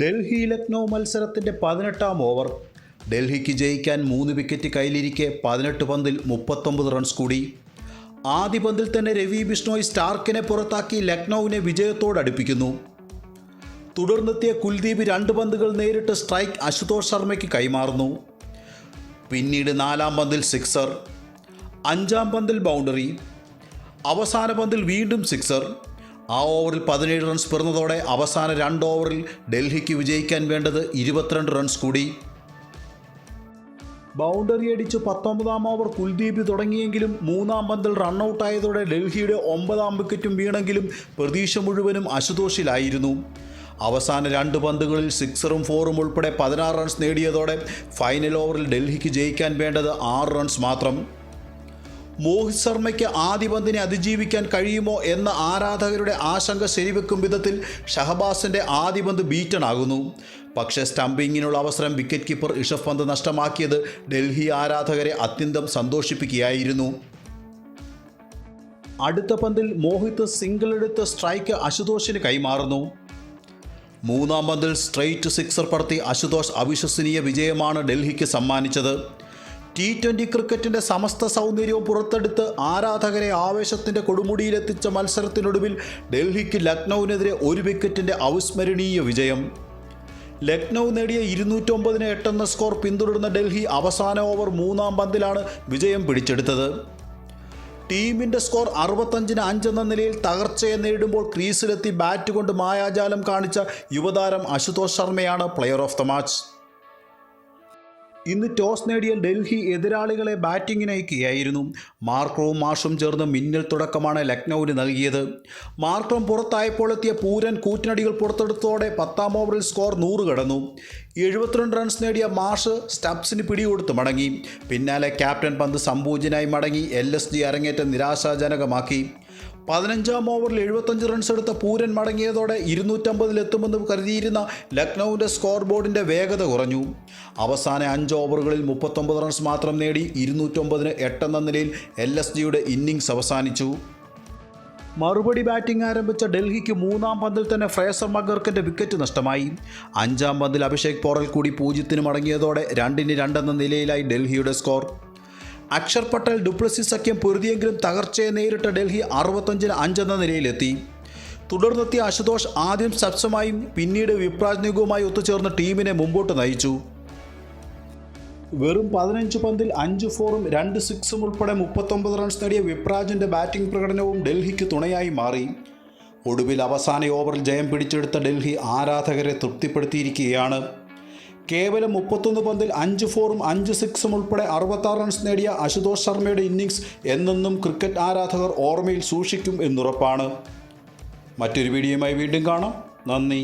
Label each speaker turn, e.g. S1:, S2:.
S1: ഡൽഹി ലക്നൗ മത്സരത്തിന്റെ പതിനെട്ടാം ഓവർ. ഡൽഹിക്ക് ജയിക്കാൻ മൂന്ന് വിക്കറ്റ് കയ്യിലിരിക്കെ പതിനെട്ട് പന്തിൽ മുപ്പത്തൊമ്പത് റൺസ് കൂടി. ആദ്യ പന്തിൽ തന്നെ രവി ബിഷ്ണോയ് സ്റ്റാർക്കിനെ പുറത്താക്കി ലക്നൌവിനെ വിജയത്തോടടുപ്പിക്കുന്നു തുടർന്നെത്തിയ കുൽദീപ് രണ്ട് പന്തുകൾ നേരിട്ട് സ്ട്രൈക്ക് അശുതോഷ് ശർമ്മയ്ക്ക് കൈമാറുന്നു. പിന്നീട് നാലാം പന്തിൽ സിക്സർ. അഞ്ചാം പന്തിൽ ബൗണ്ടറി. അവസാന പന്തിൽ വീണ്ടും സിക്സർ. ആ ഓവറിൽ പതിനേഴ് റൺസ് പിറന്നതോടെ അവസാന രണ്ട് ഓവറിൽ ഡൽഹിക്ക് വിജയിക്കാൻ വേണ്ടത് ഇരുപത്തിരണ്ട് റൺസ് കൂടി. ബൗണ്ടറി അടിച്ച് പത്തൊമ്പതാം ഓവർ കുൽദീപ് തുടങ്ങിയെങ്കിലും മൂന്നാം പന്തിൽ റണ്ണൌട്ടായതോടെ ഡൽഹിയുടെ ഒമ്പതാം വിക്കറ്റും വീണെങ്കിലും പ്രതീക്ഷ മുഴുവനും അശുതോഷിലായിരുന്നു. അവസാന രണ്ട് പന്തുകളിൽ സിക്സറും ഫോറും ഉൾപ്പെടെ പതിനാറ് റൺസ് നേടിയതോടെ ഫൈനൽ ഓവറിൽ ഡൽഹിക്ക് ജയിക്കാൻ വേണ്ടത് ആറ് റൺസ് മാത്രം. മോഹിത് ശർമ്മയ്ക്ക് ആദ്യ പന്തിനെ അതിജീവിക്കാൻ കഴിയുമോ എന്ന ആരാധകരുടെ ആശങ്ക ശരിവെക്കും വിധത്തിൽ ഷഹബാസിന്റെ ആദ്യ പന്ത് ബീറ്റണാകുന്നു പക്ഷേ സ്റ്റംപിങ്ങിനുള്ള അവസരം വിക്കറ്റ് കീപ്പർ ഇഷഫ് പന്ത് നഷ്ടമാക്കിയത് ഡൽഹി ആരാധകരെ അത്യന്തം സന്തോഷിപ്പിക്കുകയായിരുന്നു. അടുത്ത പന്തിൽ മോഹിത് സിംഗിൾ എടുത്ത് സ്ട്രൈക്ക് അശുതോഷിന് കൈമാറുന്നു. മൂന്നാം പന്തിൽ സ്ട്രെയിറ്റ് സിക്സർ പറത്തി അശുതോഷ് അവിശ്വസനീയ വിജയമാണ് ഡൽഹിക്ക് സമ്മാനിച്ചത്. ടി ട്വന്റി ക്രിക്കറ്റിന്റെ സമസ്ത സൗന്ദര്യവും പുറത്തെടുത്ത് ആരാധകരെ ആവേശത്തിന്റെ കൊടുമുടിയിലെത്തിച്ച മത്സരത്തിനൊടുവിൽ ഡൽഹിക്ക് ലക്നൌവിനെതിരെ ഒരു വിക്കറ്റിന്റെ അവിസ്മരണീയ വിജയം. ലക്നൗ നേടിയ ഇരുന്നൂറ്റൊമ്പതിന് എട്ടെന്ന സ്കോർ പിന്തുടർന്ന ഡൽഹി അവസാന ഓവർ മൂന്നാം പന്തിലാണ് വിജയം പിടിച്ചെടുത്തത്. ടീമിന്റെ സ്കോർ അറുപത്തഞ്ചിന് അഞ്ചെന്ന നിലയിൽ തകർച്ചയെ നേരിടുമ്പോൾ ക്രീസിലെത്തി ബാറ്റ് കൊണ്ട് മായാജാലം കാണിച്ച യുവതാരം അശുതോഷ് ശർമ്മയാണ് പ്ലെയർ ഓഫ് ദ മാച്ച്. ഇന്ന് ടോസ് നേടിയ ഡൽഹി എതിരാളികളെ ബാറ്റിങ്ങിനയക്കുകയായിരുന്നു മാർക്രവും മാഷും ചേർന്ന് മിന്നൽ തുടക്കമാണ് ലക്നൌവിന് നൽകിയത്. മാർക്രം പുറത്തായപ്പോൾ എത്തിയ പൂരൻ കൂറ്റിനടികൾ പുറത്തെടുത്തോടെ പത്താം ഓവറിൽ സ്കോർ നൂറ് കടന്നു. എഴുപത്തിരണ്ട് റൺസ് നേടിയ മാഷ് സ്റ്റബ്സിന് പിടികൊടുത്ത് മടങ്ങി. പിന്നാലെ ക്യാപ്റ്റൻ പന്ത് സംപൂജനായി മടങ്ങി. എൽ എസ് ജി അരങ്ങേറ്റം നിരാശാജനകമാക്കി. പതിനഞ്ചാം ഓവറിൽ എഴുപത്തഞ്ച് റൺസ് എടുത്ത പൂരൻ മടങ്ങിയതോടെ ഇരുന്നൂറ്റമ്പതിലെത്തുമെന്ന് കരുതിയിരുന്ന ലക്നൌവിന്റെ സ്കോർ ബോർഡിന്റെ വേഗത കുറഞ്ഞു. അവസാന അഞ്ച് ഓവറുകളിൽ മുപ്പത്തൊമ്പത് റൺസ് മാത്രം നേടി ഇരുന്നൂറ്റൊമ്പതിന് എട്ടെന്ന നിലയിൽ എൽ എസ് ജിയുടെ ഇന്നിങ്സ് അവസാനിച്ചു. മറുപടി ബാറ്റിംഗ് ആരംഭിച്ച ഡൽഹിക്ക് മൂന്നാം പന്തിൽ തന്നെ ഫ്രേസർ മഗർക്കിന്റെ വിക്കറ്റ് നഷ്ടമായി. അഞ്ചാം പന്തിൽ അഭിഷേക് പോറൽ കൂടി പൂജ്യത്തിന് മടങ്ങിയതോടെ രണ്ടിന് രണ്ടെന്ന നിലയിലായി ഡൽഹിയുടെ സ്കോർ അക്ഷർ പട്ടേൽ ഡുപ്ലസി സഖ്യം പൊരുതിയെങ്കിലും തകർച്ചയെ നേരിട്ട ഡൽഹി അറുപത്തഞ്ചിന് അഞ്ചെന്ന നിലയിലെത്തി. തുടർന്നെത്തിയ അശുതോഷ് ആദ്യം സബ്സമായും പിന്നീട് വിപ്രാജ് നിഗവുമായി ഒത്തുചേർന്ന് ടീമിനെ മുമ്പോട്ട് നയിച്ചു. വെറും പതിനഞ്ച് പന്തിൽ അഞ്ച് ഫോറും രണ്ട് സിക്സും ഉൾപ്പെടെ മുപ്പത്തൊമ്പത് റൺസ് നേടിയ വിപ്രാജിന്റെ ബാറ്റിംഗ് പ്രകടനവും ഡൽഹിക്ക് തുണയായി മാറി. ഒടുവിൽ അവസാന ഓവറിൽ ജയം പിടിച്ചെടുത്ത ഡൽഹി ആരാധകരെ തൃപ്തിപ്പെടുത്തിയിരിക്കുകയാണ്. കേവലം മുപ്പത്തൊന്ന് പന്തിൽ അഞ്ച് ഫോറും അഞ്ച് സിക്സും ഉൾപ്പെടെ അറുപത്താറ് റൺസ് നേടിയ അശുതോഷ് ശർമ്മയുടെ ഇന്നിംഗ്സ് എന്നെന്നും ക്രിക്കറ്റ് ആരാധകർ ഓർമ്മയിൽ സൂക്ഷിക്കും എന്നുറപ്പാണ്. മറ്റൊരു വീഡിയോയുമായി വീണ്ടും കാണാം. നന്ദി.